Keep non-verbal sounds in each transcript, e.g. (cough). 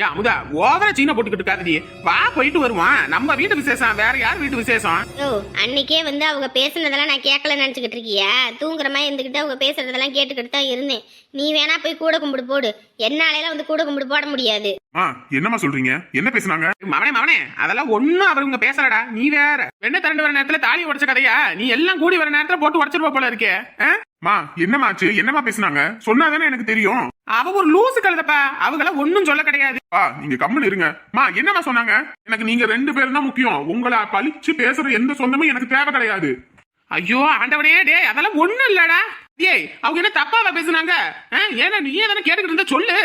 ஏன் அமுதா ஓவர சீன போட்டுக்கிட்டு இருக்காதடி. வா போயிட்டு வருவான் நம்ம வீட்டு விசேஷம் வேற யார் வீட்டு விசேஷம்? ஓ அன்னைக்கே வந்து அவங்க பேசுனதெல்லாம் நான் கேட்கல நினச்சிக்கிட்டு இருக்கியா. தூங்குற மாதிரி இருந்துக்கிட்டு அவங்க பேசுறதெல்லாம் கேட்டுக்கிட்டு தான் இருந்தேன். நீ வேணா போய் கூட கும்பிடு போடு. என்னாலையெல்லாம் வந்து கூட கும்பிடு போட முடியாது. ஆ என்னம்மா சொல்றீங்க? என்ன பேசுனாங்க? மவனே மவனே அதெல்லாம் ஒண்ணும் அவருங்க பேசலடா. நீ வேற. வெண்ண திரண்டு வர நேரத்துல தாலி உடைச்ச கதையா? நீ எல்லாம் கூடி வர நேரத்துல போட்டு உடச்சிருவ போல இருக்கே. ஆ? மா என்னமாச்சு என்னம்மா பேசுனாங்க? சொன்னாதானே எனக்கு தெரியும். அவ ஒரு லூசு கழுதப்பா. அவங்கள ஒண்ணும் சொல்ல கிடையாது. பா நீங்க கம்முன்னு இருங்க. மா என்னம்மா சொன்னாங்க? எனக்கு நீங்க ரெண்டு பேரும் தான் முக்கியம். உங்களை பழிச்சு பேசுற எந்த சொந்தமும் எனக்கு தேவை கிடையாது. ஐயோ ஆண்டவனே டேய் அதெல்லாம் ஒண்ணும் இல்லடா. ஏய் அவங்க என்ன தப்பாவா பேசுனாங்க? ஏன்னா நீ தானே கேட்டுக்கிட்டு இருந்தா? சொல்லு.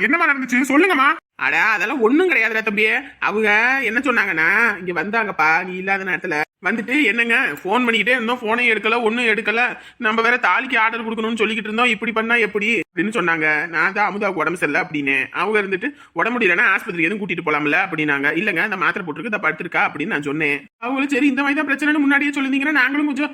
என்னமா நடந்துச்சு? சொல்லுங்கம்மா. அட அதெல்லாம் ஒன்றும் கிடையாதுல தம்பி அவங்க என்ன சொன்னாங்கன்னா இங்கே வந்தாங்கப்பா நீ இல்லாத நேரத்தில். வந்துட்டு என்னங்க ஃபோன் பண்ணிக்கிட்டே இருந்தோம் ஃபோனே எடுக்கல ஒன்றும் எடுக்கல. நம்ம வேற தாலிக்கு ஆர்டர் கொடுக்கணும்னு சொல்லிக்கிட்டு இருந்தோம் இப்படி பண்ணா எப்படி? அப்படின்னு சொன்னாங்க. நான் தான் அமுதாவுக்கு உடம்பு சரியில்லை அப்படின்னு. அவங்க இருந்துட்டு உடம்பு முடியலன்னா ஆஸ்பத்திரி எதுவும் கூட்டிட்டு போலாம்ல? அப்படின்னாங்க. இல்லைங்க இந்த மாத்திரை போட்டுருக்கு இதை படுத்திருக்கா? அப்படின்னு நான் சொன்னேன். அவங்களும் சரி இந்த மாதிரி தான் பிரச்சனைன்னு முன்னாடியே சொல்லியிருந்தீங்கன்னா நாங்களும் கொஞ்சம்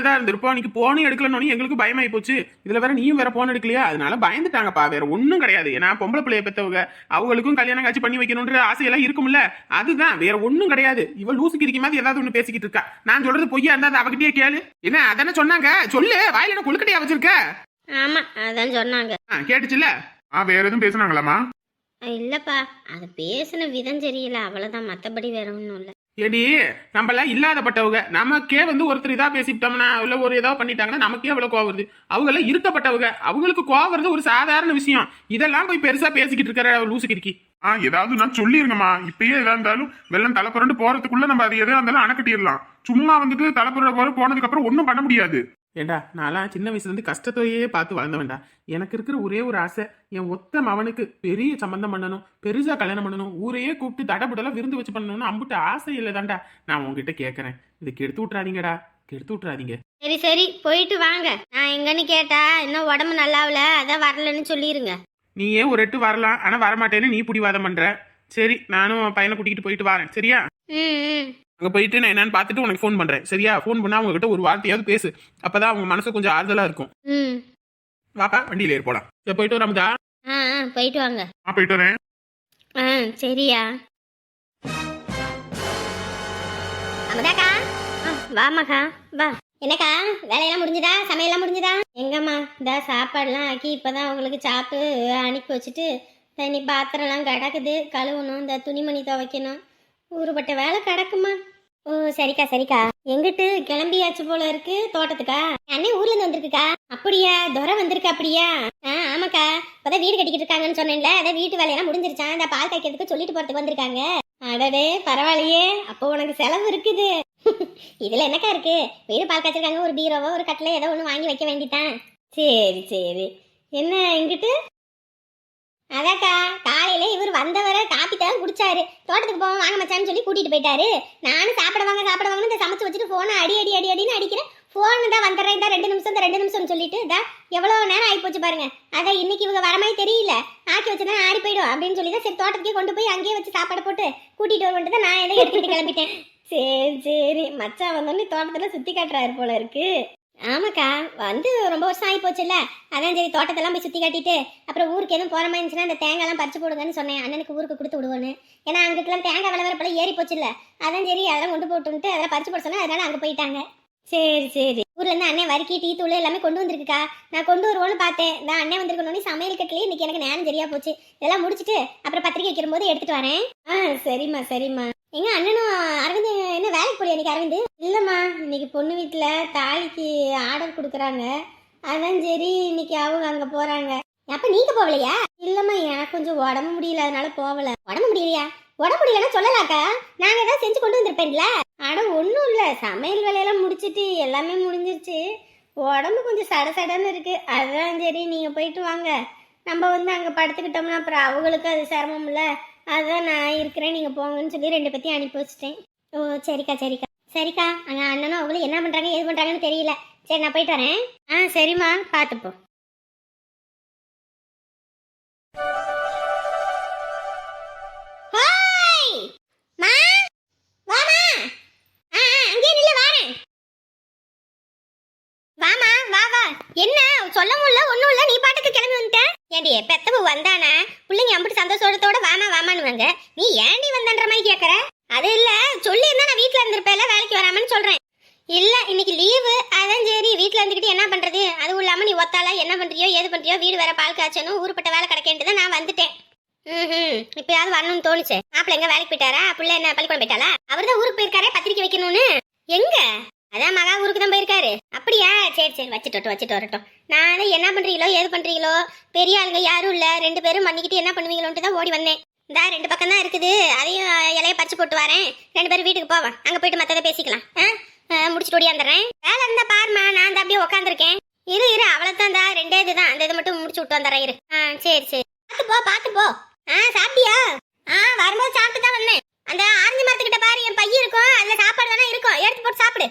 இதாக இருந்திருப்போம். நீங்க போனும் எடுக்கலன்னு எங்களுக்கு பயமாயி போச்சு. இதில் வேற நீயும் வேற போன் எடுக்கலையா? அதனால பயந்துட்டாங்கப்பா. வேற ஒன்றும் கிடையாது. ஏன்னா பொம்பளை பிள்ளைய பெற்றவங்க அவங்களுக்கு அவங்களுக்கும் கல்யாணம் காட்சி பண்ணி வைக்கணும்ன்ற ஆசையெல்லாம் இருக்கும்ல? அதுதான். வேற ஒண்ணும் கிடையாது. இவ லூசுக்கு இருக்க மாதிரி ஏதாவது ஒண்ணு பேசிக்கிட்டு இருக்கா. நான் சொல்றது பொய்யா இருந்தா அதை அவகிட்டயே கேளு. என்ன அதானே சொன்னாங்க? சொல்லு. வாயில என்ன கொழுக்கட்டையா வச்சிருக்க? ஆமா அதான் சொன்னாங்க. ஆ, கேட்டுச்சுல்ல? ஆ வேற எதுவும் பேசுனாங்களாம்மா? இல்லப்பா அது பேசின விதம் சரியில்லை அவ்வளவுதான். மத்தபடி வேற ஒன்றும் இல்லை. ஏடி நம்மளாம் இல்லாதப்பட்டவங்க நமக்கே வந்து ஒருத்தர் இதா பேசிவிட்டோம்னா இல்ல ஒரு ஏதோ பண்ணிட்டாங்கன்னா நமக்கே அவ்வளவு கோவம் வருது. அவங்க எல்லாம் இருக்கப்பட்டவங்க அவங்களுக்கு கோவம் வருது ஒரு சாதாரண விஷயம். இதெல்லாம் போய் பெருசா பேசிக்கிட்டு இருக்கிற லூசு கிறுக்கி. ஆ ஏதாவது நான் சொல்லிருங்கம்மா. இப்பயே எதா இருந்தாலும் வெள்ளம் தலைப்புரண்டு போறதுக்குள்ள நம்ம அது எதா இருந்தாலும் அணக்கட்டிடலாம். சும்மா வந்துட்டு தலைப்புற போற போனதுக்கு அப்புறம் ஒண்ணும் பண்ண முடியாது. ஏண்டா நான்லாம் சின்ன வயசுல இருந்து கஷ்டத்தையே பார்த்து வளர்ந்தவன்டா. எனக்கு இருக்கிற ஒரே ஒரு ஆசை என் ஒத்த மவனுக்கு பெரிய சம்பந்தம் பண்ணணும் பெருசா கல்யாணம் பண்ணணும் ஊரையே கூப்பிட்டு தடபுடலாம் விருந்து வச்சு பண்ணணும்னு அம்புட்டு ஆசை இல்லைதான்டா. நான் உங்ககிட்ட கேட்கறேன் இது கெடுத்து விட்றாதீங்கடா கெடுத்து விட்றாதீங்க சரி சரி போயிட்டு வாங்க. நான் எங்கன்னு கேட்டா இன்னும் உடம்பு நல்லாவல அதான் வரலன்னு சொல்லிருங்க. நீயே ஒரு எட்டு வரலாம்? ஆனா வரமாட்டேன்னு நீ பிடிவாதம் பண்ற. சரி நானும் பையனை கூட்டிகிட்டு போயிட்டு வரேன். சரியா? ம் ம். அங்க போயிட்டு நான் என்னன்னு பார்த்துட்டு உனக்கு ஃபோன் பண்றேன். சரியா? ஃபோன் பண்ணா அவங்க கிட்ட ஒரு வார்த்தையாவது பேசு. அப்பதான் அவங்க மனசு கொஞ்சம் ஆறுதலா இருக்கும். ம். வாப்பா வண்டியில ஏறி சரி போயிட்டு வராமதா ஆ ஆ போயிட்டு வாங்க. நான் போயிட்டு வரேன். ஆ சரியா. அமதாக்கா ஆ, வாமாக்கா வா. என்னக்கா வேலையெல்லாம் முடிஞ்சுதா? சமையல்லாம் முடிஞ்சுதா? எங்கம்மா இந்த சாப்பாடுலாம் ஆக்கி இப்பதான் உங்களுக்கு சாப்பிட்டு அனுப்பி வச்சுட்டு தனி பாத்திரம்லாம் கிடக்குது. கழுவணும் இந்த துணிமணி துவைக்கணும். ஊறுபட்ட வேலை கிடக்குமா? ஓ சரிக்கா சரிக்கா. எங்கிட்டு? கிளம்பியாச்சு போல இருக்கு தோட்டத்துக்கா? அண்ணே ஊர்ல இருந்து வந்திருக்குக்கா. அப்படியா? துரை வந்திருக்கா அப்படியா? ஆ ஆமாக்கா. இப்பதான் வீடு கட்டிக்கிட்டு இருக்காங்கன்னு சொன்னேன்ல அதான் வீட்டு வேலையெல்லாம் முடிஞ்சிருச்சான் இந்த பால் காய்க்கிறதுக்கு சொல்லிட்டு போறதுக்கு வந்திருக்காங்க. அடடே பரவாயில்லையே. அப்போ உனக்கு செலவு இருக்குது. (laughs) இதுல என்னக்கா இருக்கு? வீடு பால் காய்ச்சிருக்காங்க ஒரு பீரோவோ ஒரு கட்டில ஏதோ ஒன்று வாங்கி வைக்க வேண்டிதான். சரி சரி. என்ன இங்கிட்டு அதாக்கா காலையில இவர் வந்தவரை காப்பி தான் குடிச்சாரு. தோட்டத்துக்கு போவோம் வாங்க மச்சான்னு சொல்லி கூட்டிட்டு போயிட்டாரு. நானும் சாப்பிட வாங்க சாப்பிட வாங்கன்னு இந்த சமைச்சு வச்சுட்டு போனை அடி அடி அடி அடின்னு அடிக்கிறேன் ஃபோன் தான் வந்துடுறேன் தான் ரெண்டு நிமிஷம் தான் ரெண்டு நிமிஷம்னு சொல்லிட்டு தான் எவ்வளோ நேரம் ஆகி போச்சு பாருங்க. அதான் இன்னைக்கு இவங்க வர மாதிரி தெரியல. ஆக்கி வச்சுதான் ஆறி போயிடும் அப்படின்னு சொல்லி தான் சரி தோட்டத்துக்கே கொண்டு போய் அங்கேயே வச்சு சாப்பாடு போட்டு கூட்டிட்டு வருவன்ட்டு தான் நான் எதை எடுத்துட்டு கிளம்பிட்டேன். சரி சரி. மச்சான் வந்தோடனே தோட்டத்தில் சுற்றி காட்டுறாரு போல இருக்கு. ஆமாக்கா வந்து ரொம்ப வருஷம் ஆகி போச்சுல்ல அதான் சரி தோட்டத்தெல்லாம் போய் சுற்றி காட்டிட்டு அப்புறம் ஊருக்கு எதுவும் போகிற மாதிரி இருந்துச்சுன்னா அந்த தேங்காய்லாம் பறிச்சு போடுங்கன்னு சொன்னேன். அண்ணனுக்கு ஊருக்கு கொடுத்து விடுவோன்னு. ஏன்னா அங்கிட்டலாம் தேங்காய் விலை வரப்பல ஏறி போச்சுல்ல. அதான் சரி அதெல்லாம் கொண்டு போட்டுன்ட்டு அதெல்லாம் பறிச்சு போட சொன்னேன். அதனால அங்கே போயிட்டாங்க. சரி சரி. ஊர்லேருந்து அண்ணன் வறுக்கி டீ தூள் எல்லாமே கொண்டு வந்திருக்குக்கா. நான் கொண்டு வருவோன்னு பார்த்தேன். நான் அண்ணன் வந்திருக்கணும்னு சமையல் கட்டிலே இன்னைக்கு எனக்கு நேரம் சரியா போச்சு. இதெல்லாம் முடிச்சுட்டு அப்புறம் பத்திரிக்கை வைக்கிற போது எடுத்துட்டு வரேன். ஆ சரிம்மா சரிம்மா. எங்க அண்ணனும் அரவிந்த் என்ன வேலைக்கு போலியா இன்னைக்கு அரவிந்த்? இல்லம்மா இன்னைக்கு பொண்ணு வீட்டுல தாலிக்கு ஆர்டர் கொடுக்குறாங்க. அதான் சரி இன்னைக்கு அவங்க அங்க போறாங்க. அப்ப நீங்க போகலையா இல்லம்மா எனக்கு கொஞ்சம் உடம்பு முடியல அதனால போகல உடம்பு முடியலையா? உடம்பு முடியலன்னா சொல்லலாக்கா. நாங்க ஏதாவது செஞ்சு கொண்டு வந்திருப்பேன்ல? அட ஒன்றும் இல்லை. சமையல் வேலையெல்லாம் முடிச்சிட்டு எல்லாமே முடிஞ்சிருச்சு. உடம்பு கொஞ்சம் சட சடன்னு இருக்கு. அதுதான் சரி நீங்க போயிட்டு வாங்க. நம்ம வந்து அங்க படுத்துக்கிட்டோம்னா அப்புறம் அவங்களுக்கு அது சிரமம்ல. அதான் நான் இருக்கிறேன் நீங்கள் போங்கன்னு சொல்லி ரெண்டு பேத்தையும் அனுப்பி வச்சிட்டேன். ஓ சரிக்கா சரிக்கா. சரிக்கா அங்கே அண்ணனும் அவங்களும் என்ன பண்ணுறாங்க எது பண்ணுறாங்கன்னு தெரியல. சரி நான் போயிட்டு வரேன். ஆ சரிம்மா பார்த்துப்போ மா வாமா. ஆ ஆ, வாமா வா வா. என்ன சொல்லவும் முடியல ஒன்றும் இல்லை நீ பாட்டுக்கு கிளம்பி வந்துட்டேன் ஏண்டி பெத்தவு வந்தானா? பிள்ளைங்க அம்பிட்டு சந்தோஷத்தோட வாமா வாமான்னு நீ ஏண்டி வந்தன்ற மாதிரி கேட்குற அது இல்ல சொல்லி இருந்தா நான் வீட்ல இருந்திருப்பேல வேலைக்கு வராமன்னு சொல்றேன். இல்ல இன்னைக்கு லீவு. அதான் சரி வீட்டில் இருந்துகிட்டு என்ன பண்றது? அதுவும் இல்லாம நீ ஒத்தால என்ன பண்றியோ ஏது பண்றியோ வீடு வேற பால் காய்ச்சணும் ஊருப்பட்ட வேலை கிடைக்கேன்ட்டு தான் நான் வந்துட்டேன். ம் இப்பயாவது வரணும்னு தோணுச்சு. மாப்பிள்ள எங்க வேலைக்கு போயிட்டாரா? பிள்ளை என்ன பள்ளிக்கூடம் போயிட்டாளா? அவர் தான் ஊருக்கு போயிருக்காரே பத்திரிக்கை வைக்கணும்னு. எங்க? அதான் மகா ஊருக்கு தான் போயிருக்காரு. அப்படியா? சரி சரி வச்சுட்டு வச்சுட்டு வரட்டும். நானே என்ன பண்றீங்களோ ஏது பண்றீங்களோ பெரிய ஆளுங்க யாரும் இல்ல. ரெண்டு பேரும் பண்ணிக்கிட்டு என்ன பண்ணுவீங்களோன்ட்டு தான் ஓடி வந்தேன். இந்தா ரெண்டு பக்கம் தான் இருக்குது. அதையும் இலையை பறிச்சு போட்டு வரேன். ரெண்டு பேரும் வீட்டுக்கு போவேன் அங்க போயிட்டு மத்ததை பேசிக்கலாம். ஆ? ஆ, முடிச்சுட்டு ஓடியாந்துடுறேன் வேலை இருந்தா பாருமா நான் தான் அப்படியே உட்காந்துருக்கேன் இரு இரு அவ்வளவுதான் தான் ரெண்டே இதுதான் அந்த இதை மட்டும் முடிச்சு விட்டு வந்துடுறேன் இரு. ஆ சரி சரி. பார்த்து போ பார்த்து போ. ஆ சாப்பிட்டியா? ஆ வரும்போது சாப்பிட்டு தான் வந்தேன். அந்த ஆரஞ்சு மரத்துக்கிட்ட பாரு என் பையன் இருக்கும். அதுல சாப்பாடு வேணா இருக்கும். எடுத்து போட்டு சாப்பிடு.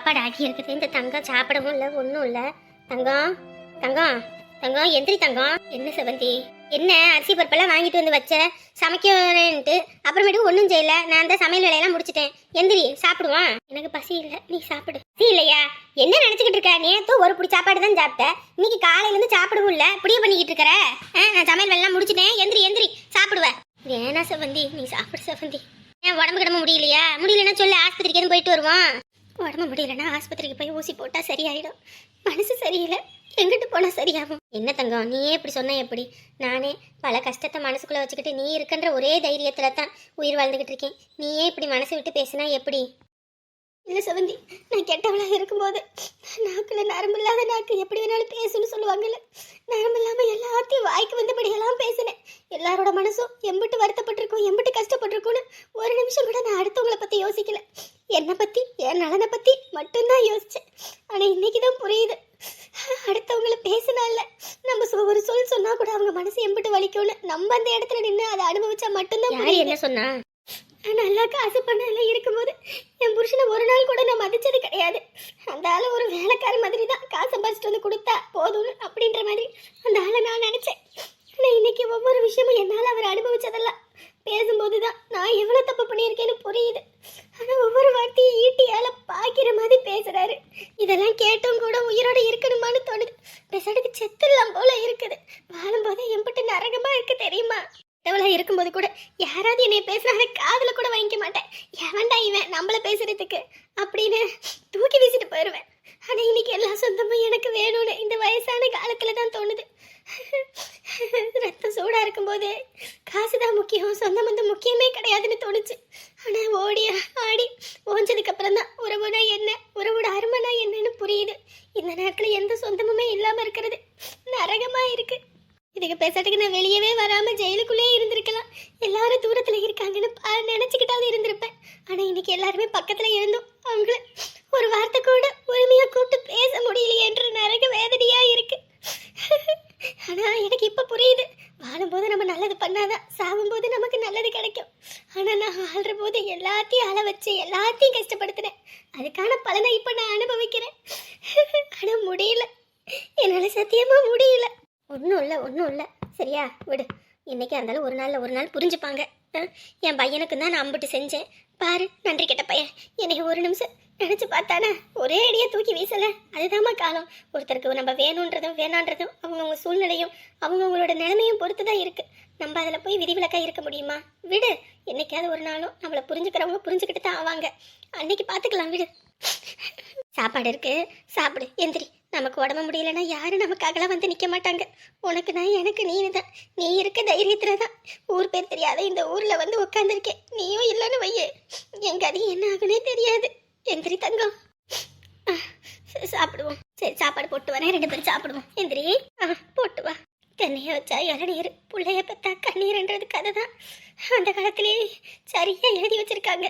சாப்பாடு ஆகி இருக்குது இந்த தங்கம் சாப்பிடவும் இல்லை ஒன்றும் இல்லை. தங்கம் தங்கம் தங்கம் எந்திரி தங்கம் என்ன செவந்தி என்ன அரிசி பருப்பெல்லாம் வாங்கிட்டு வந்து வச்ச? சமைக்கிறேன்ட்டு அப்புறமேட்டு ஒன்றும் செய்யல. நான் அந்த சமையல் வேலையெல்லாம் முடிச்சிட்டேன். எந்திரி சாப்பிடுவான் எனக்கு பசி இல்லை. நீ சாப்பிடு. பசி இல்லையா? என்ன நினச்சிக்கிட்டு இருக்க? நேத்து ஒரு பிடி சாப்பாடு தான் சாப்பிட்டேன் இன்னைக்கு காலையிலேருந்து சாப்பிடவும் இல்லை. இப்படியே பண்ணிக்கிட்டு இருக்கிற? ஆ, நான் சமையல் வேலையெல்லாம் முடிச்சிட்டேன். எந்திரி எந்திரி சாப்பிடுவேன் வேணா செவந்தி நீ சாப்பிடு செவந்தி ஏன் உடம்பு கிடம்பு முடியலையா? முடியலன்னா சொல்லு. ஆஸ்பத்திரிக்கு எதுவும் போயிட்டு வருவான். உடம்பு முடியலன்னா ஆஸ்பத்திரிக்கு போய் ஊசி போட்டா சரியாயிடும். மனசு சரியில்லை. எங்கிட்டு போனா சரியாகும்? என்ன தங்கம்? நீயே இப்படி சொன்ன எப்படி? நானே பல கஷ்டத்தை மனசுக்குள்ள வச்சுக்கிட்டு நீ இருக்கின்ற ஒரே தைரியத்தில் தான் உயிர் வாழ்ந்துகிட்டு இருக்கேன். நீயே இப்படி மனசு விட்டு பேசினா எப்படி? இல்ல செவந்தி நான் கெட்டவளா இருக்கும்போது நாக்குல நரம்பு இல்லாத நாக்கு எப்படி வேணாலும் பேசுன்னு சொல்லுவாங்கல்ல. நரம்பு இல்லாம எல்லாத்தையும் வாய்க்கு வந்தபடியெல்லாம் பேசினேன். எல்லாரோட மனசும் எம்பிட்டு வருத்தப்பட்டிருக்கும் எம்பிட்டு கஷ்டப்பட்டிருக்கும்னு ஒரு நிமிஷம் கூட நான் அடுத்தவங்கள பத்தி யோசிக்கல. என்னை பத்தி என் நலனை பத்தி மட்டும்தான் யோசிச்சேன். ஆனா இன்னைக்கு தான் புரியுது. அடுத்தவங்கள பேசினால நம்ம ஒரு சொல் சொன்னா கூட அவங்க மனசு எம்பிட்டு வலிக்கும்னு நம்ம அந்த இடத்துல நின்று அதை அனுபவிச்சா மட்டும்தான். என்ன சொன்னா? நான் நல்லா காசு பண்ணல இருக்கும்போது என் புருஷனை ஒரு நாள் கூட நான் மதிச்சது கிடையாது. அந்த ஆள் ஒரு வேலைக்கார மாதிரி தான் காசு சம்பாதிச்சிட்டு வந்து கொடுத்தா போதும்னு அப்படின்ற மாதிரி அந்த ஆளை நான் நினச்சேன். ஆனால் இன்னைக்கு ஒவ்வொரு விஷயமும் என்னால் அவர் அனுபவித்ததெல்லாம் பேசும்போது தான் நான் எவ்வளோ தப்பு பண்ணியிருக்கேன்னு புரியுது. ஆனால் ஒவ்வொரு வார்த்தையும் ஈட்டியால் பாக்கிற மாதிரி பேசுகிறாரு இதெல்லாம் கேட்டும் கூட உயிரோடு இருக்கணுமான்னு தோணுது. பெசடுக்கு செத்துடலாம் போல இருக்குது. வாழும்போதே எம்பிட்டு நரகமாக இருக்குது தெரியுமா? எவ்வளோ இருக்கும்போது கூட யாராவது என்னை பேசுனாங்க காதில் கூட வாங்கிக்க மாட்டேன். எவன்டா இவன் நம்மள பேசுறதுக்கு அப்படின்னு தூக்கி வீசிட்டு போயிடுவேன் ஆனால் இன்னைக்கு எல்லா சொந்தமும் எனக்கு வேணும்னு இந்த வயசான காலத்தில் தான் தோணுது. ரத்தம் சூடாக இருக்கும்போது காசு தான் முக்கியம் சொந்தம் வந்து முக்கியமே கிடையாதுன்னு தோணுச்சு. ஆனால் ஓடி ஆடி ஓஞ்சதுக்கப்புறம் தான் உறவுனா என்ன உறவோட அருமைனா என்னன்னு புரியுது. இந்த நேரத்தில் எந்த சொந்தமுமே இல்லாமல் இருக்கிறது நரகமாக இருக்குது இதுக்கு பேசாட்டுக்கு நான் வெளியவே வராம ஜெயிலுக்குள்ளே இருந்திருக்கலாம். எல்லாரும் தூரத்துல இருக்காங்கன்னு நினைச்சுக்கிட்டாவது இருந்திருப்பேன். ஆனா இன்னைக்கு எல்லாருமே பக்கத்துல இருந்தோம். அவங்கள ஒரு வார்த்தை கூட உரிமையா கூப்பிட்டு பேச முடியலையேன்ற நரக வேதனையா இருக்கு. ஆனா எனக்கு இப்ப புரியுது. வாழும்போது நம்ம நல்லது பண்ணாதான் சாகும்போது நமக்கு நல்லது கிடைக்கும். ஆனா நான் ஆள்ற போது எல்லாத்தையும் அள வச்சு எல்லாத்தையும் கஷ்டப்படுத்தினேன். அதுக்கான பலனை இப்ப நான் அனுபவிக்கிறேன். ஆனா முடியல. என்னால சத்தியமா முடியல. ஒன்றும் இல்லை ஒன்றும் இல்லை. சரியா? விடு. இன்னைக்கு இருந்தாலும் ஒரு நாளில் ஒரு நாள் புரிஞ்சுப்பாங்க. ஆ, என் பையனுக்கு தான் நான் அம்பிட்டு செஞ்சேன். பாரு நன்றி கெட்ட பையன். என்னை ஒரு நிமிஷம் நினச்சி பார்த்தானே? ஒரே அடியாக தூக்கி வீசலை. அதுதாம்மா காலம். ஒருத்தருக்கு நம்ம வேணுன்றதும் வேணான்றதும் அவங்கவுங்க சூழ்நிலையும் அவங்கவுங்களோட நிலைமையும் பொறுத்து தான் இருக்குது நம்ம அதில் போய் விதிவிலக்காக இருக்க முடியுமா? விடு. என்னைக்காவது ஒரு நாளும் நம்மளை புரிஞ்சுக்கிறவங்க புரிஞ்சுக்கிட்டு தான் ஆவாங்க. அன்னைக்கு பார்த்துக்கலாம் விடு. சாப்பாடு இருக்கு. சாப்பிடு. எந்திரி. நமக்கு உடம்பு முடியலன்னா யாரும் நமக்காகலாம் வந்து நிற்க மாட்டாங்க. உனக்கு நான் எனக்கு நீ தான். நீ இருக்க தைரியத்தில் தான். ஊர் பேர் தெரியாத இந்த ஊரில் வந்து உட்காந்துருக்கேன் நீயும் இல்லைன்னு வையே. என் அது என்ன ஆகுனே தெரியாது. எந்திரி தங்கம். சரி, சாப்பிடுவோம். சரி சாப்பாடு போட்டு வரேன். ரெண்டு பேரும் சாப்பிடுவோம். எந்திரி. ஆ போட்டு வா. கண்ணைய வச்சா இளநீர் பிள்ளைய பார்த்தா கண்ணீர்ன்றது கதை தான் அந்த காலத்திலேயே சரியாக எழுதி வச்சிருக்காங்க.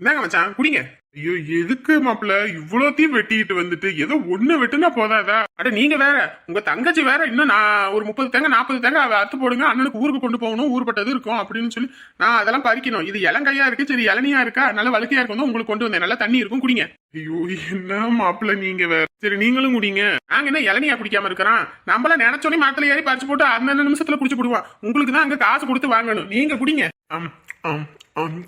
என்னங்க மச்சான் குடிங்க. ஐயோ எதுக்கு மாப்பிள்ள? இவ்வளோத்தையும் வெட்டிட்டு வந்துட்டு ஏதோ ஒண்ணு வெட்டுனா போதாதா? அட நீங்க வேற. உங்க தங்கச்சி வேற இன்னும் நான் ஒரு முப்பது தேங்க நாற்பது தேங்க அறுத்து போடுங்க. அண்ணனுக்கு ஊருக்கு கொண்டு போகணும் ஊர்பட்டது இருக்கும் அப்படின்னு சொல்லி நான் அதெல்லாம் பறிக்கணும். இது இளங்கையா இருக்கு சரி இளநியா இருக்கா? நல்ல வழுக்கையா இருக்கும் தான் உங்களுக்கு கொண்டு வந்தேன். நல்லா தண்ணி இருக்கும் குடிங்க. ஐயோ என்ன மாப்பிள்ள நீங்க வேற? சரி நீங்களும் குடிங்க. நாங்க என்ன இளநியா குடிக்காம இருக்கிறான்? நம்மள நினைச்சோனே மரத்துல ஏறி பறிச்சு போட்டு அந்த நிமிஷத்துல குடிச்சு போடுவோம் உங்களுக்கு தான் அங்க காசு கொடுத்து வாங்கணும். நீங்க குடிங்க. ஆம் ஆம் ஆம்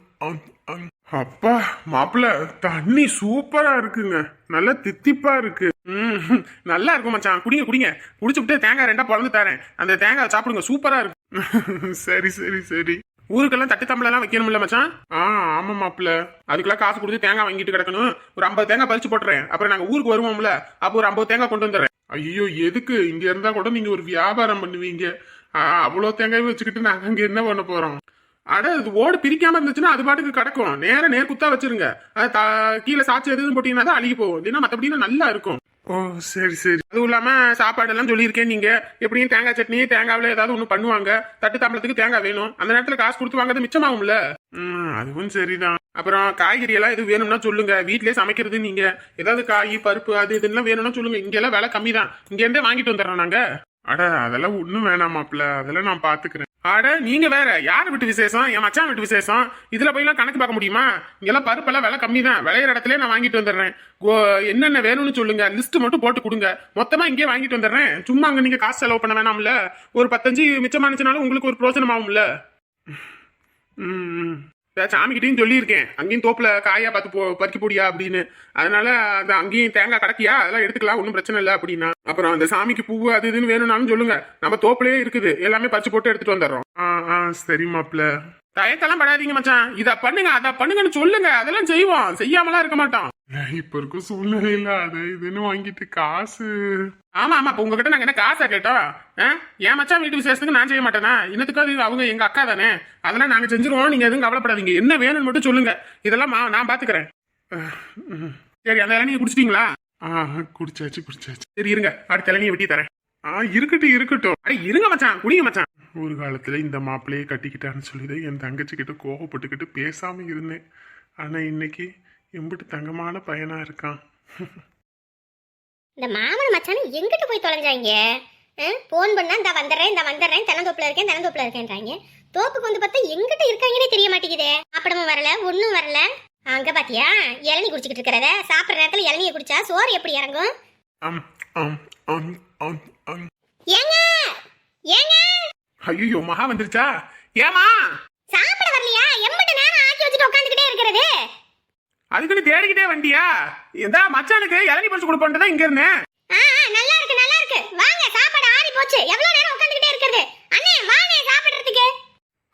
அப்பா மாப்பிள்ள தண்ணி சூப்பரா இருக்குங்க. நல்லா தித்திப்பா இருக்கு. ம் நல்லா இருக்கும் மச்சான். குடிங்க குடிங்க. குடிச்சுட்டு தேங்காய் ரெண்டா பழந்து தரேன். அந்த தேங்காய் சாப்பிடுங்க. சூப்பரா இருக்கும் (laughs) சரி சரி சரி. ஊருக்கெல்லாம் தட்டு தம்பளெல்லாம் வைக்கணும்ல மச்சான்? ஆ ஆமா மாப்பிள்ள. அதுக்கெல்லாம் காசு கொடுத்து தேங்காய் வாங்கிட்டு கிடக்கணும். ஒரு ஐம்பது தேங்காய் பறிச்சு போட்டுறேன். அப்புறம் நாங்க ஊருக்கு வருவோம்ல. அப்போ ஒரு ஐம்பது தேங்காய் கொண்டு வந்துடுறேன். ஐயோ எதுக்கு? இங்க இருந்தா கூட நீங்க ஒரு வியாபாரம் பண்ணுவீங்க. ஆ, தேங்காய் வச்சுக்கிட்டு நாங்க அங்க என்ன பண்ண போறோம்? அட இது ஓடு பிரிக்காம இருந்துச்சுன்னா அது பாட்டுக்கு கிடக்கும். நேர நேர் குத்தா வச்சிருங்க. அது கீழே சாச்சி எதுவும் போட்டீங்கன்னா தான் அழுகி போகும். இல்லைன்னா மற்றபடினா நல்லா இருக்கும். ஓ சரி சரி. அதுவும் இல்லாம சாப்பாடு எல்லாம் சொல்லியிருக்கேன் நீங்க. எப்படியும் தேங்காய் சட்னி தேங்காவில ஏதாவது ஒண்ணு பண்ணுவாங்க. தட்டு தாம்பளத்துக்கு தேங்காய் வேணும். அந்த நேரத்துல காசு கொடுத்து வாங்குறது மிச்சமாகும்ல. ம் அதுவும் சரிதான். அப்புறம் காய்கறி எல்லாம் எதுவும் வேணும்னா சொல்லுங்க. வீட்லயே சமைக்கிறது நீங்க. ஏதாவது காய் பருப்பு அது இதெல்லாம் வேணும்னா சொல்லுங்க. இங்க எல்லாம் விலை கம்மி தான் இங்க இருந்தே வாங்கிட்டு வந்துடுறோம் நாங்க. அட அதெல்லாம் ஒண்ணும் வேணாம் மாப்பிள்ள. அதெல்லாம் நான் பாத்துக்கிறேன். அட நீங்க வேற. யார் வீட்டு விசேஷம்? என் மச்சான் வீட்டு விசேஷம். இதுல போய் எல்லாம் கணக்கு பார்க்க முடியுமா? இங்கெல்லாம் பருப்பெல்லாம் விலை கம்மி தான் விளையிற இடத்துல நான் வாங்கிட்டு வந்துடுறேன். கோ- என்னென்ன வேணும்னு சொல்லுங்க. லிஸ்ட் மட்டும் போட்டு கொடுங்க. மொத்தமா இங்கே வாங்கிட்டு வந்துடுறேன். சும்மா அங்க நீங்க காசு செலவு பண்ண வேணாம்ல. ஒரு பத்தஞ்சு மிச்சமானுச்சுனாலும் உங்களுக்கு ஒரு பிரோஜனம் ஆகும்ல ம், ம். சாமிக்கிட்டையும் சொல்லியிருக்கேன். அங்கேயும் தோப்புல காயா பார்த்து போ பறிக்க போடியா அப்படின்னு. அதனால அது அங்கேயும் தேங்காய் கிடைக்கியா அதெல்லாம் எடுத்துக்கலாம் ஒன்றும் பிரச்சனை இல்லை அப்படின்னா. அப்புறம் அந்த சாமிக்கு பூ அது இதுன்னு வேணும்னாலும் சொல்லுங்க. நம்ம தோப்புலயே இருக்குது. எல்லாமே பறிச்சு போட்டு எடுத்துட்டு வந்துடுறோம். ஆ ஆ சரி மாப்பிள்ள. தயக்கெல்லாம் படாதீங்க மச்சான். இத பண்ணுங்க அத பண்ணுங்கன்னு சொல்லுங்க. அதெல்லாம் செய்வோம். செய்யாமலாம் இருக்க மாட்டோம். இப்ப இருக்க சூழ்நிலையில அது இதுன்னு வாங்கிட்டு காசு. ஆமா ஆமா. இப்ப உங்ககிட்ட நாங்க என்ன காசா கேட்டோம்? என் மச்சான் வீட்டு விசேஷத்துக்கு நான் செய்ய மாட்டேனா? இன்னத்துக்கு அது அவங்க எங்க அக்கா தானே? அதெல்லாம் நாங்க செஞ்சிருவோம். நீங்க எதுவும் கவலைப்படாதீங்க. என்ன வேணும்னு மட்டும் சொல்லுங்க. இதெல்லாம் நான் பாத்துக்கிறேன். சரி அந்த இளநீங்க குடிச்சிட்டீங்களா? ஆ குடிச்சாச்சு குடிச்சாச்சு. சரி இருங்க. அடுத்த இளநியை வெட்டி தரேன். ஆ இருக்கட்டும் இருக்கட்டும். அட இருங்க மச்சான். குடிங்க மச்சான். ஒரு காலத்துல இந்த மாப்பிள்ளையை கட்டிக்கிட்டான்னு சொல்லிதான் என் தங்கச்சி கிட்ட கோவப்பட்டுக்கிட்டு பேசாம இருந்தேன். ஆனா இன்னைக்கு எம்பிட்டு தங்கமான பையனா இருக்கான். இந்த மாமன் மச்சானும் எங்கிட்டு போய் தொலைஞ்சாங்க? ஃபோன் பண்ணா இந்த வந்துடுறேன் இந்த வந்துடுறேன் தென்னந்தோப்புல இருக்கேன் தென்னந்தோப்புல இருக்கேன்றாங்க. தோப்புக்கு வந்து பார்த்தா எங்கிட்ட இருக்காங்கன்னே தெரிய மாட்டேங்குதே. அப்படமும் வரல ஒன்றும் வரல. அங்க பாத்தியா? இளநீ குடிச்சிக்கிட்டு இருக்கிறத? சாப்பிட்ற நேரத்துல இளநியை குடிச்சா சோறு எப்படி இறங்கும்? ஏங்க ஏங்க ஐயோ மகா வந்துருச்சா? ஏமா சாப்பிட வரலையா? எம்பிட்டு நேரம் ஆக்கி வச்சுட்டு உட்காந்துக்கிட்டே இருக்கிறது. அதுக்குன்னு தேடிக்கிட்டே வண்டியா எதா மச்சானுக்கு இளநீ பறிச்சு கொடுப்போன்றதா இங்க இருந்தேன் நல்லா இருக்கு நல்லா இருக்கு. வாங்க சாப்பாடு ஆறி போச்சு. எவ்வளவு நேரம் உட்காந்துக்கிட்டே இருக்கிறது? அண்ணே வாங்க சாப்பிடுறதுக்கு.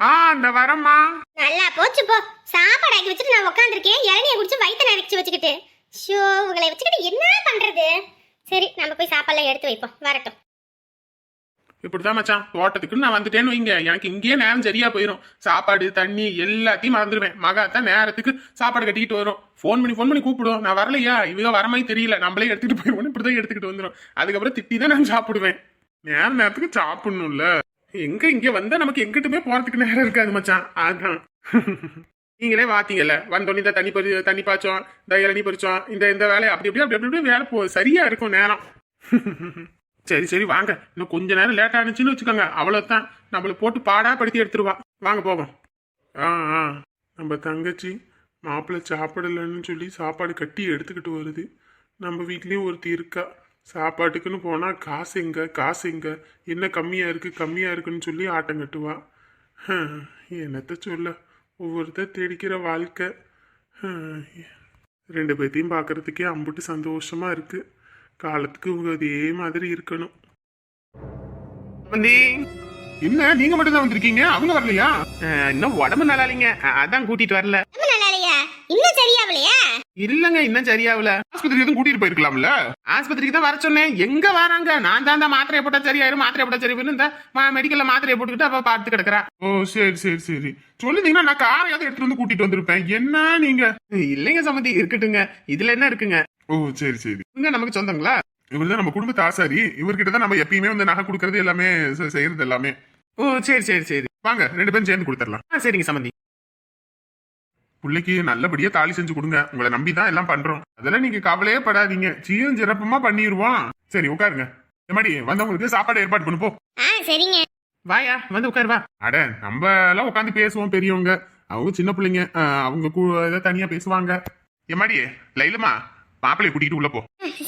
ஆ அந்த வரம்மா. நல்லா போச்சு போ. சாப்பாடு ஆக்கி வச்சுட்டு நான் உட்காந்துருக்கேன் இளநியை குடிச்சு வயிற்று நிறைச்சு வச்சுக்கிட்டு. ஷோ உங்களை வச்சுக்கிட்டு என்ன பண்றது? சரி நம்ம போய் சாப்பாடுலாம் எடுத்து வைப்போம். வரட்டும். இப்படிதான் மச்சான் ஓட்டத்துக்குன்னு நான் வந்துட்டேன்னு வைங்க. எனக்கு இங்கேயே நேரம் சரியா போயிடும் சாப்பாடு தண்ணி எல்லாத்தையும் மறந்துடுவேன். மகா தான் நேரத்துக்கு சாப்பாடு கட்டிக்கிட்டு வரும். ஃபோன் பண்ணி ஃபோன் பண்ணி கூப்பிடுவோம் நான் வரலையா? இவங்க வர மாதிரி தெரியல. நம்மளே எடுத்துக்கிட்டு போயிடுவோம் இப்படிதான் எடுத்துக்கிட்டு வந்துடும் அதுக்கப்புறம் திட்டி தான் நான் சாப்பிடுவேன். நேர நேரத்துக்கு சாப்பிடணும்ல. எங்க இங்க வந்தா நமக்கு எங்கிட்டுமே போறதுக்கு நேரம் இருக்காது மச்சான். அதான். நீங்களே வாத்தீங்கல்ல. வந்தோடனே இந்த தண்ணி பறி தண்ணி பாய்ச்சோம் இந்த இளநீ பறிச்சோம் இந்த இந்த வேலையை அப்படி அப்படி அப்படி அப்படி வேலை போ சரியா இருக்கும் நேரம். சரி சரி வாங்க. இன்னும் கொஞ்ச நேரம் லேட் ஆனிச்சுன்னு வச்சுக்கோங்க. அவ்வளோதான் நம்மளை போட்டு பாடா படுத்தி எடுத்துருவா. வாங்க போவோம். ஆ ஆ. நம்ம தங்கச்சி மாப்பிள்ளை சாப்பிடலன்னு சொல்லி சாப்பாடு கட்டி எடுத்துக்கிட்டு வருது. நம்ம வீட்லேயும் ஒருத்தி இருக்கா. சாப்பாட்டுக்குன்னு போனால் காசு எங்க? காசு எங்க? என்ன கம்மியாக இருக்குது கம்மியாக இருக்குன்னு சொல்லி ஆட்டம் கட்டுவா. என்னத்த சொல்ல? ஒவ்வொருத்தர் தெடிக்கிற வாழ்க்கை. ரெண்டு பேர்த்தையும் பார்க்கறதுக்கே அம்புட்டு சந்தோஷமாக இருக்குது காலத்துக்கு இவங்க அதே மாதிரி இருக்கணும். வந்து. என்ன நீங்க மட்டும் தான் வந்திருக்கீங்க? அவங்க வரலையா? அஹ், இன்னும் உடம்பு நல்லா இல்லைங்க. அதான் கூட்டிட்டு வரல. இன்னும் சரியாவலையா இல்லங்க இன்னும் சரியாவல ஆஸ்பத்திரி எதுவும் கூட்டிட்டு போயிருக்கலாம்ல? ஆஸ்பத்திரிக்கு தான் வர சொன்னேன். எங்க வராங்க? நான் தான் தான் மாத்திரையை போட்டா சரியாயிரும் மாத்திரையை போட்டா சரி இந்த மெடிக்கல்ல மாத்திரையை போட்டுக்கிட்டு அவ பார்த்து கிடக்குறா. ஓ சரி சரி சரி. சொல்லிருந்தீங்கன்னா நான் காரையாவது எடுத்துட்டு வந்து கூட்டிட்டு வந்திருப்பேன். என்ன நீங்க? இல்லைங்க சம்மந்தி இருக்கட்டுங்க. இதுல என்ன இருக்குங்க? ஓ சரி சரி. இவங்க நமக்கு சொந்தங்களா? இவர் தான் நம்ம குடும்பத்து ஆசாரி. இவர்கிட்ட தான் நம்ம எப்பயுமே வந்து நகை கொடுக்கறது எல்லாமே செய்யறது எல்லாமே. ஓ சரி சரி சரி. வாங்க ரெண்டு பேரும் சேர்ந்து கொடுத்துடலாம் ஆ சரிங்க சம்மந்தி பிள்ளைக்கு நல்லபடியா தாலி செஞ்சு கொடுங்க. உங்களை நம்பி தான் எல்லாம் பண்றோம். அதெல்லாம் நீங்க கவலையே படாதீங்க. சீரும் சிறப்புமா பண்ணிடுவோம் சரி உட்காருங்க. எம்மாடி வந்தவங்களுக்கு சாப்பாடு ஏற்பாடு பண்ணு போ. ஆ சரிங்க. வாயா வந்து உட்காரு வா. அட நம்ம எல்லாம் உட்காந்து பேசுவோம் பெரியவங்க. அவங்க சின்ன பிள்ளைங்க. அவங்க தனியா பேசுவாங்க. எம்மாடி லைலமா? மாப்பிள்ளைய கூட்டிட்டு உள்ள போ.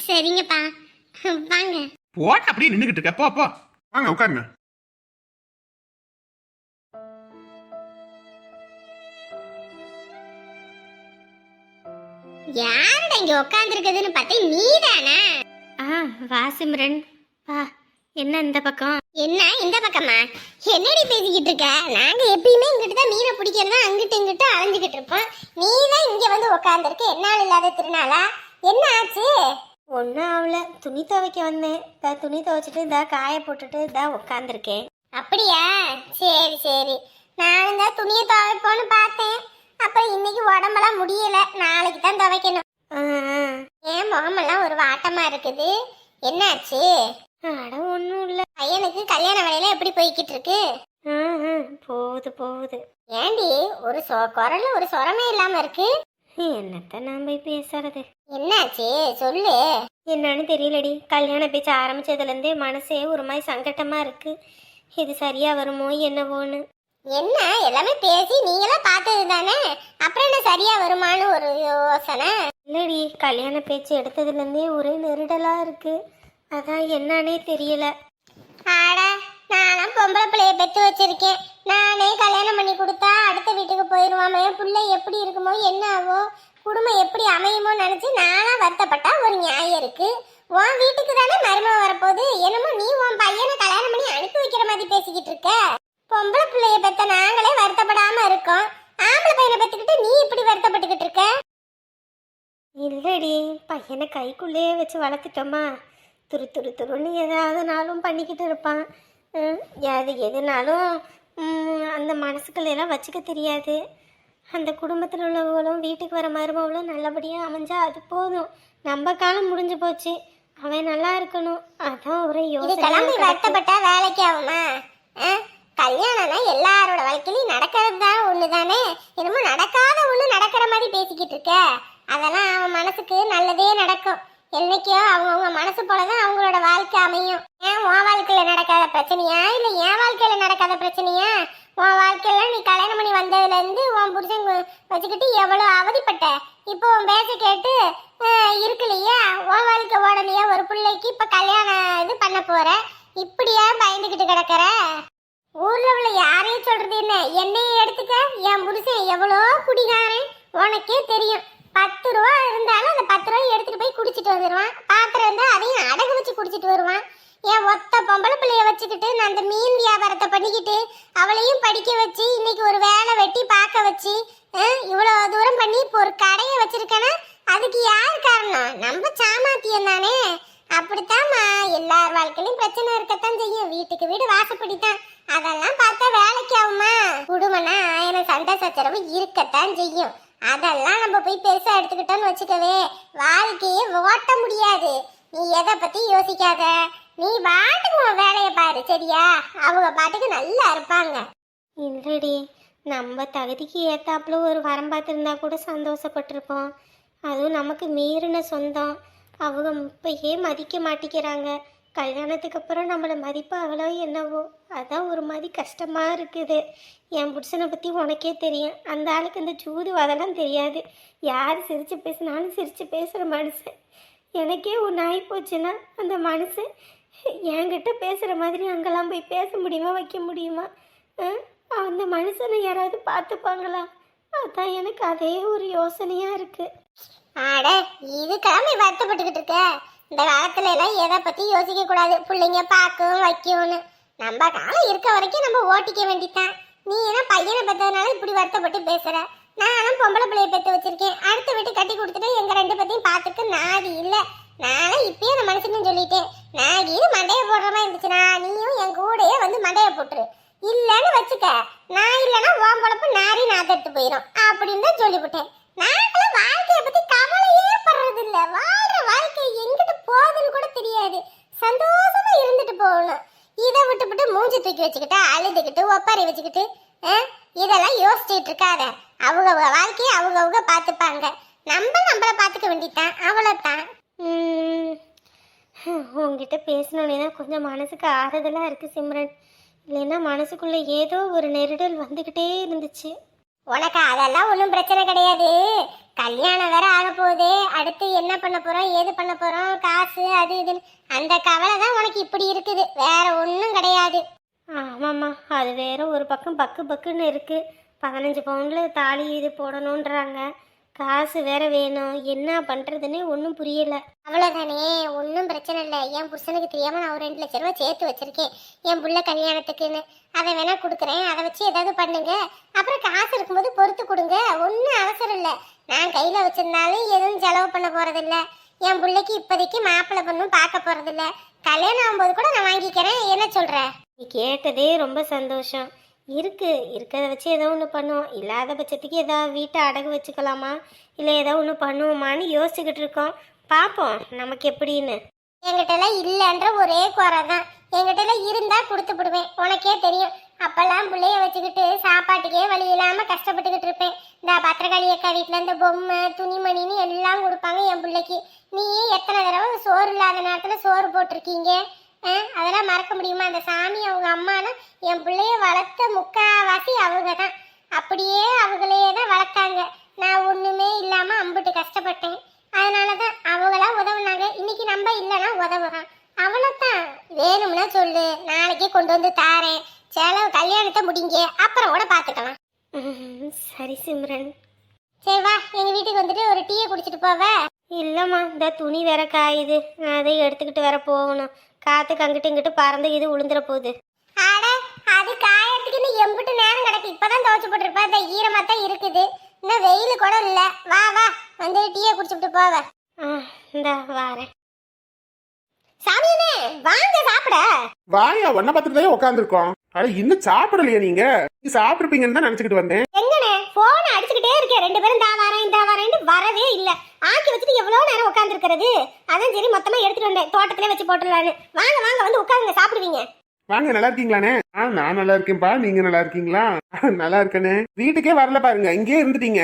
சரிங்கப்பா. வாங்க. போட்டு அப்படியே நின்னுகிட்டு இருக்க. போ போ. வாங்க உட்காருங்க. யாருடா இங்க உட்காந்துருக்குதுன்னு பார்த்தேன் நீ தானே ஆ வா சிம்ரன். வா என்ன இந்த பக்கம்? என்ன இந்த பக்கமா? என்னடி பேசிக்கிட்டு இருக்க? நாங்க எப்பயுமே இங்கிட்டு தான் மீனை பிடிக்கிறதா அங்கிட்டு இங்கிட்டு அலைஞ்சுக்கிட்டு இருப்போம். நீ தான் இங்க வந்து உட்காந்துருக்கு என்னால் இல்லாத திருநாளா? என்ன ஆச்சு? ஒன்றும் ஆகல. துணி துவைக்க வந்தேன். இந்த துணி துவைச்சிட்டு இந்த காய போட்டுட்டு இந்த உட்காந்துருக்கேன் அப்படியா? சரி சரி. நானும் தான் துணியை துவைப்போன்னு பார்த்தேன். அப்புறம் இன்னைக்கு உடம்பெல்லாம் முடியல. நாளைக்கு தான் துவைக்கணும். ஏன் முகமெல்லாம் ஒரு வாட்டமா இருக்குது? என்னாச்சு? அட ஒன்றும் இல்லை. பையனுக்கு கல்யாண வேலையில எப்படி போய்கிட்டு இருக்கு? போகுது போகுது. ஏண்டி ஒரு சொ குரல் ஒரு சொரமே இல்லாம இருக்கு. என்னத்த நான் போய் பேசுறது? என்னாச்சு? சொல்லு. என்னன்னு தெரியலடி. கல்யாண பேச்சு ஆரம்பிச்சதுலேருந்தே மனசே ஒரு மாதிரி சங்கட்டமா இருக்கு. இது சரியா வருமோ என்னவோன்னு. என்ன? எல்லாமே பேசி நீங்களாம் பார்த்தது தானே? அப்புறம் என்ன சரியா வருமான்னு ஒரு யோசனை? இல்லடி. கல்யாண பேச்சு எடுத்ததுலேருந்தே ஒரே நெருடலா இருக்கு. அதான் என்னன்னே தெரியல. ஆட நானும் பொம்பளை பிள்ளைய பெத்து வச்சிருக்கேன். நானே கல்யாணம் பண்ணி கொடுத்தா அடுத்த வீட்டுக்கு என் பிள்ளை எப்படி இருக்குமோ என்ன ஆகும் குடும்பம் எப்படி அமையுமோ நினச்சி நானாக வருத்தப்பட்டா ஒரு நியாயம் இருக்குது உன் வீட்டுக்கு தானே மருமகம் வரப்போகுது. என்னமோ நீ உன் பையனை கல்யாணம் பண்ணி அனுப்பி வைக்கிற மாதிரி பேசிக்கிட்டு இருக்க. பொம்பளை பிள்ளைய பெத்த நாங்களே வருத்தப்படாம இருக்கோம். ஆம்பளை பையனை பெத்துக்கிட்டு நீ இப்படி வருத்தப்பட்டுக்கிட்டு இருக்க? இல்லடி பையனை கைக்குள்ளேயே வச்சு வளர்த்துட்டோமா. துரு துரு துருன்னு எதாவதுனாலும் பண்ணிக்கிட்டு இருப்பான். அது எதுனாலும் அந்த மனசுக்குள்ள எல்லாம் வச்சுக்க தெரியாது. அந்த குடும்பத்தில் உள்ளவங்களும் வீட்டுக்கு வர மருமகளும் நல்லபடியாக அமைஞ்சா அது போதும். நம்ம காலம் முடிஞ்சு போச்சு. அவன் நல்லா இருக்கணும். அதான் ஒரே யோசனை வருத்தப்பட்டா வேலைக்கு ஆகுமா? கல்யாணம்னா எல்லாரோட வாழ்க்கையிலும் நடக்கிறது தான் ஒன்று தானே என்னமோ நடக்காத ஒன்று நடக்கிற மாதிரி பேசிக்கிட்டு இருக்க. அதெல்லாம் அவன் மனசுக்கு நல்லதே நடக்கும். என்னைக்கோ அவங்கவுங்க மனசு போலதான் அவங்களோட வாழ்க்கை அமையும். ஏன் உன் வாழ்க்கையில நடக்காத பிரச்சனையா? இல்ல என் வாழ்க்கையில நடக்காத பிரச்சனையா? உன் வாழ்க்கையில நீ கல்யாணம் பண்ணி வந்ததுல இருந்து உன் புருஷன் வச்சுக்கிட்டு எவ்வளோ அவதிப்பட்ட? இப்போ உன் பேச கேட்டு இருக்கலையா இருக்குல்லையா? உன் வாழ்க்கை ஓடலையா? ஒரு பிள்ளைக்கு இப்ப கல்யாணம் இது பண்ண போற? இப்படியா பயந்துகிட்டு கிடக்குற? ஊர்ல உள்ள யாரையும் சொல்றது என்ன? என்னையே எடுத்துக்க. என் புருஷன் எவ்வளோ குடிகாரன்? உனக்கே தெரியும். பத்து ரூபா இருந்தாலும் அந்த பத்து ரூபாய் எடுத்துட்டு போய் குடிச்சிட்டு வந்துடுவான் பாத்திரம் இருந்தால் அதையும் அடகு வச்சு குடிச்சிட்டு வருவான். என் ஒத்த பொம்பளை பிள்ளைய வச்சுக்கிட்டு நான் அந்த மீன் வியாபாரத்தை பண்ணிக்கிட்டு அவளையும் படிக்க வச்சு இன்னைக்கு ஒரு வேலை வெட்டி பார்க்க வச்சு இவ்வளோ தூரம் பண்ணி இப்போ ஒரு கடையை வச்சிருக்கேன்னா அதுக்கு யார் காரணம்? நம்ம சாமாத்தியம் தானே. அப்படித்தாம்மா. எல்லார் வாழ்க்கையிலும் பிரச்சனை இருக்கத்தான் செய்யும். வீட்டுக்கு வீடு வாசப்படித்தான். அதெல்லாம் பார்த்தா வேலைக்கு ஆகுமா குடும்பம்னா ஆயிரம் சண்டை சச்சரவு இருக்கத்தான் செய்யும். அதெல்லாம் நம்ம போய் பெருசா எடுத்துக்கிட்டோம்னு வச்சுக்கவே வாழ்க்கையே ஓட்ட முடியாது. நீ எதை பத்தி யோசிக்காத? நீ பாட்டுக்கு உன் வேலையை பாரு சரியா? அவங்க பாட்டுக்கு நல்லா இருப்பாங்க. இல்லடி நம்ம தகுதிக்கு ஏத்தாப்புல ஒரு வரம் பார்த்துருந்தா கூட சந்தோஷப்பட்டிருப்போம். அதுவும் நமக்கு மீறின சொந்தம். அவங்க இப்பயே மதிக்க மாட்டேங்கிறாங்க கல்யாணத்துக்கு அப்புறம் நம்மளை மதிப்பாகளோ என்னவோ அதான் ஒரு மாதிரி கஷ்டமாக இருக்குது. என் புருஷனை பற்றி உனக்கே தெரியும். அந்த ஆளுக்கு இந்த சூது அதெல்லாம் தெரியாது. யார் சிரித்து பேசினாலும் சிரித்து பேசுகிற மனுஷன். எனக்கே ஒன்று ஆகி போச்சுன்னா அந்த மனுஷன் என்கிட்ட பேசுகிற மாதிரி அங்கெல்லாம் போய் பேச முடியுமா வைக்க முடியுமா? அந்த மனுஷனை யாராவது பார்த்துப்பாங்களா? அதான் எனக்கு அதே ஒரு யோசனையாக இருக்குது ஆட இதுக்கெல்லாம் வருத்தப்பட்டுக்கிட்டு இருக்க. இந்த காலத்துல எல்லாம் எதை பத்தி யோசிக்க கூடாது. பிள்ளைங்க பார்க்கும் வைக்கும்னு. நம்ம காலம் இருக்க வரைக்கும் நம்ம ஓட்டிக்க வேண்டித்தான் நீ என்ன பையனை பெற்றதுனால இப்படி வருத்தப்பட்டு பேசுற? நானும் பொம்பளை பிள்ளைய பெற்று வச்சிருக்கேன். அடுத்த வீட்டு கட்டி கொடுத்துட்டு எங்க ரெண்டு பத்தியும் பார்த்துக்க நாடி இல்ல. நானும் இப்பயே அந்த மனுஷன் சொல்லிட்டேன். நான் இது மண்டைய போடுற மாதிரி இருந்துச்சுன்னா நீயும் என் கூடயே வந்து மண்டையை போட்டுரு. இல்லைன்னு வச்சுக்க நான் இல்லைன்னா உன் பொழப்பு நாரி நான் தட்டு போயிடும் அப்படின்னு தான் சொல்லிவிட்டேன். நாங்களும் வாழ்க்கையை பற்றி கவலையே படுறது இல்லை வாழ்ற வாழ்க்கை எங்கிட்டு போகுதுன்னு கூட தெரியாது. சந்தோஷமா இருந்துட்டு போகணும். இதை விட்டுவிட்டு மூஞ்சி தூக்கி வச்சுக்கிட்டு அழுதுகிட்டு ஒப்பாரி வச்சுக்கிட்டு இதெல்லாம் யோசிச்சுட்டு இருக்காத. அவங்க அவங்க வாழ்க்கையை அவங்க அவங்க பார்த்துப்பாங்க. நம்ம நம்மள பார்த்துக்க வேண்டியதான் அவ்வளோதான் உங்ககிட்ட பேசணுன்னே தான் கொஞ்சம் மனசுக்கு ஆறுதலாக இருக்குது சிம்ரன். இல்லைன்னா மனசுக்குள்ளே ஏதோ ஒரு நெருடல் வந்துக்கிட்டே இருந்துச்சு. உனக்கு அதெல்லாம் ஒன்றும் பிரச்சனை கிடையாது. கல்யாணம் வேற ஆக போகுது. அடுத்து என்ன பண்ண போறோம் ஏது பண்ண போறோம் காசு அது இதுன்னு. அந்த கவலை தான் உனக்கு இப்படி இருக்குது. வேற ஒன்றும் கிடையாது. ஆமாம்மா அது வேற ஒரு பக்கம் பக்கு பக்குன்னு இருக்கு. பதினஞ்சு பவுண்டில் தாலி இது போடணுன்றாங்க காசு வேற வேணும். என்ன பண்றதுன்னு ஒன்றும் புரியல. அவ்வளோதானே ஒன்றும் பிரச்சனை இல்லை. என் புருஷனுக்கு தெரியாம நான் ஒரு ரெண்டு லட்ச ரூபா சேர்த்து வச்சிருக்கேன். என் புள்ள கல்யாணத்துக்குன்னு. அதை வேணா கொடுக்குறேன். அதை வச்சு ஏதாவது பண்ணுங்க. அப்புறம் காசு இருக்கும்போது பொறுத்து கொடுங்க. ஒன்றும் அவசரம் இல்லை. நான் கையில் வச்சிருந்தாலும் எதுவும் செலவு பண்ண போறதில்ல. என் பிள்ளைக்கு இப்போதைக்கு மாப்பிள்ளை பொண்ணும் பார்க்க போறதில்ல. கல்யாணம் ஆகும்போது கூட நான் வாங்கிக்கிறேன். என்ன சொல்ற? நீ கேட்டதே ரொம்ப சந்தோஷம். இருக்கு. இருக்கிறத வச்சு ஏதோ ஒன்று பண்ணுவோம். இல்லாத பட்சத்துக்கு ஏதாவது வீட்டை அடகு வச்சுக்கலாமா? இல்லை ஏதோ ஒன்று பண்ணுவோமான்னு யோசிச்சுக்கிட்டு இருக்கோம். பார்ப்போம் நமக்கு எப்படின்னு. எங்கிட்டலாம் இல்லைன்ற ஒரே குறை தான். எங்கிட்டலாம் இருந்தால் கொடுத்து விடுவேன். உனக்கே தெரியும். அப்பெல்லாம் பிள்ளைய வச்சுக்கிட்டு சாப்பாட்டுக்கே வழி இல்லாமல் கஷ்டப்பட்டுக்கிட்டு இருப்பேன். இந்த பத்திரகாளி அக்கா வீட்டில் இந்த பொம்மை துணிமணின்னு எல்லாம் கொடுப்பாங்க என் பிள்ளைக்கு. நீ எத்தனை தடவை சோறு இல்லாத நேரத்தில் சோறு போட்டிருக்கீங்க? அதெல்லாம் மறக்க முடியுமா? அந்த சாமி அவங்க அம்மானா என் பிள்ளைய வளர்த்த முக்காவாசி அவங்க தான் அப்படியே அவங்களே தான் வளர்த்தாங்க. நான் ஒண்ணுமே இல்லாம அம்பிட்டு கஷ்டப்பட்டேன். அதனால தான் அவங்களா உதவுனாங்க. இன்னைக்கு நம்ம இல்லைன்னா உதவுறான். அவ்வளோதான் வேணும்னா சொல்லு. நாளைக்கே கொண்டு வந்து தாரேன். செலவு கல்யாணத்தை முடிங்க. அப்புறம் கூட பார்த்துக்கலாம். சரி சிம்ரன். சரி வா. எங்கள் வீட்டுக்கு வந்துட்டு ஒரு டீயை குடிச்சிட்டு போவ. இல்லைம்மா இந்த துணி வேற காயுது. நான் அதை எடுத்துக்கிட்டு வேற போகணும். காற்றுக்கு அங்கிட்டு இங்கிட்டு பறந்து இது உளுந்துற போகுது. அட அது காயத்துக்கு இன்னும் எம்பிட்டு நேரம் கிடக்கு. இப்பதான் துவைச்சு போட்டிருப்ப. இந்த ஈரமா தான் இருக்குது. இன்னும் வெயில் கூட இல்ல. வா வா. வந்து டீயை குடிச்சுட்டு போவ. இந்த வாரேன். சாமியனே வாங்க சாப்பிட. வாயா ஒன்ன பார்த்துட்டு தான் உட்காந்துருக்கோம் அட இன்னும் சாப்பிடலையா நீங்க. நீ சாப்பிட்டுருப்பீங்கன்னு தான் நினைச்சுக்கிட்டு வந்தேன். எங்கனே போன் அடிச்சுக்கிட்டே இருக்கேன். ரெண்டு பேரும் தா வரேன் இந்த வரேன்னு வரவே இல்ல. ஆக்கி வச்சுட்டு எவ்வளவு நேரம் உட்காந்துருக்கிறது அதான் சரி மொத்தமா எடுத்துட்டு வந்தேன். தோட்டத்திலே வச்சு போட்டுடலான்னு. வாங்க வாங்க வந்து உட்காருங்க சாப்பிடுவீங்க. வாங்க நல்லா இருக்கீங்களாண்ணே? ஆ நான் நல்லா இருக்கேன்ப்பா. நீங்க நல்லா இருக்கீங்களா? நல்லா இருக்கனே வீட்டுக்கே வரல பாருங்க. இங்கேயே இருந்துட்டீங்க.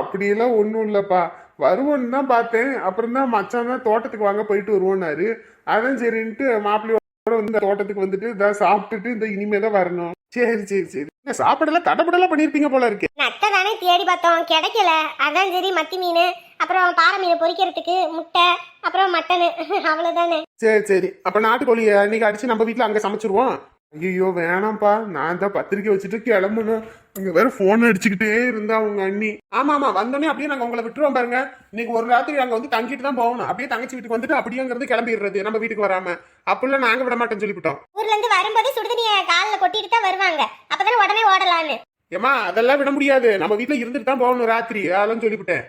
அப்படியெல்லாம் ஒன்றும் இல்லைப்பா. வருவோன்னு தான் பார்த்தேன். அப்புறம் தான் மச்சான் தான் தோட்டத்துக்கு வாங்க போயிட்டு வருவோன்னாரு. அதான் சரின்ட்டு மாப்பிள்ளையோட வந்து தோட்டத்துக்கு வந்துட்டு இதான் சாப்பிட்டுட்டு இந்த இனிமே தான் வரணும். சரி சரி சரி. சாப்பாடெல்லாம் தடபடலாம் பண்ணிருப்பீங்க போல இருக்கு. நத்தை தானே தேடி பார்த்தோம். கிடைக்கல. அதான் சரி மத்தி மீன். அப்புறம் பாறை மீன் பொரிக்கிறதுக்கு முட்டை அப்புறம் மட்டனு. (laughs) அவ்வளவுதானே. சரி சரி. அப்ப நாட்டுக்கோழியை இன்னைக்கு அடிச்சு நம்ம வீட்ல அங்க சமைச்சிருவோம். ஐயோ வேணாம்ப்பா. நான் தான் பத்திரிக்கை வச்சுட்டு கிளம்பணும். அங்க வேற போன் அடிச்சுக்கிட்டே இருந்தா அவங்க அண்ணி. ஆமா ஆமா வந்தோடனே அப்படியே நாங்க உங்களை விட்டுருவோம் பாருங்க. இன்னைக்கு ஒரு ராத்திரி அங்க வந்து தங்கிட்டு தான் போகணும். அப்படியே தங்கச்சி வீட்டுக்கு வந்துட்டு அப்படியேங்கிறது கிளம்பிடுறது நம்ம வீட்டுக்கு வராம. அப்படிலாம் நாங்க விட மாட்டோம்னு சொல்லிவிட்டோம். ஊர்ல இருந்து வரும்போது சுடுதண்ணிய காலில் கொட்டிட்டு தான் வருவாங்க. அப்பதானே உடனே ஓடலான்னு ஏமா அதெல்லாம் விட முடியாது. நம்ம வீட்ல இருந்துட்டு தான் போகணும் ராத்திரி. அதெல்லாம் சொல்லிவிட்டேன்.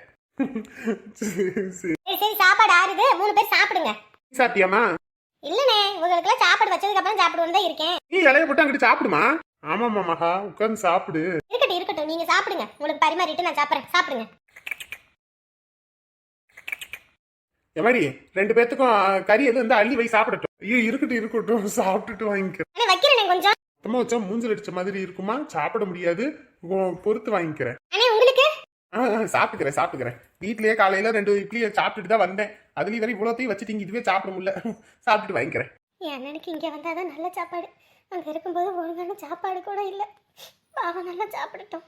சரி, சரி. சாப்பாடு ஆறுது. மூணு பேர் சாப்பிடுங்க. சாப்பிட்டியாமா இல்லனே உங்களுக்குலாம் சாப்பாடு வச்சதுக்கு அப்புறம் சாப்பிடுவோம் தான் இருக்கேன். நீ இலைய போட்டு அங்கிட்டு சாப்பிடுமா? ஆமாம்மா மகா உட்காந்து சாப்பிடு. இருக்கட்டும் இருக்கட்டும். நீங்க சாப்பிடுங்க. உங்களுக்கு பரிமாறிட்டு நான் சாப்பிடுறேன். சாப்பிடுங்க. எமாடி ரெண்டு பேத்துக்கும் கறி எது வந்து அள்ளி வை சாப்பிடட்டும். ஐயோ இருக்கட்டும் இருக்கட்டும். (laughs) சாப்பிட்டுட்டு வாங்கிக்கிறேன் அண்ணே வைக்கிறேனே கொஞ்சம். மொத்தமா வச்சா மூஞ்சில் அடிச்ச மாதிரி இருக்குமா? சாப்பிட முடியாது. பொறுத்து வாங்கிக்கிறேன். அண்ணே உங்களுக்கு? ஆ, ஆ, சாப்பிட்டுக்கிறேன் சாப்பிட்டுக்கிறேன். வீட்லயே காலையில ரெண்டு இட்லியை சாப்பிட்டுட்டு தான் வந்தேன். அதுலயும் வேற இவ்வளோத்தையும் வச்சுட்டு இதுவே சாப்பிட முடியல. (laughs) சாப்பிட்டுட்டு வாங்கிக்கிறேன். என் அண்ணனுக்கு இங்கே வந்தால் தான் நல்ல சாப்பாடு. அங்கே இருக்கும்போது ஒழுங்கான சாப்பாடு கூட இல்லை. பாவம் நல்லா சாப்பிடட்டும்.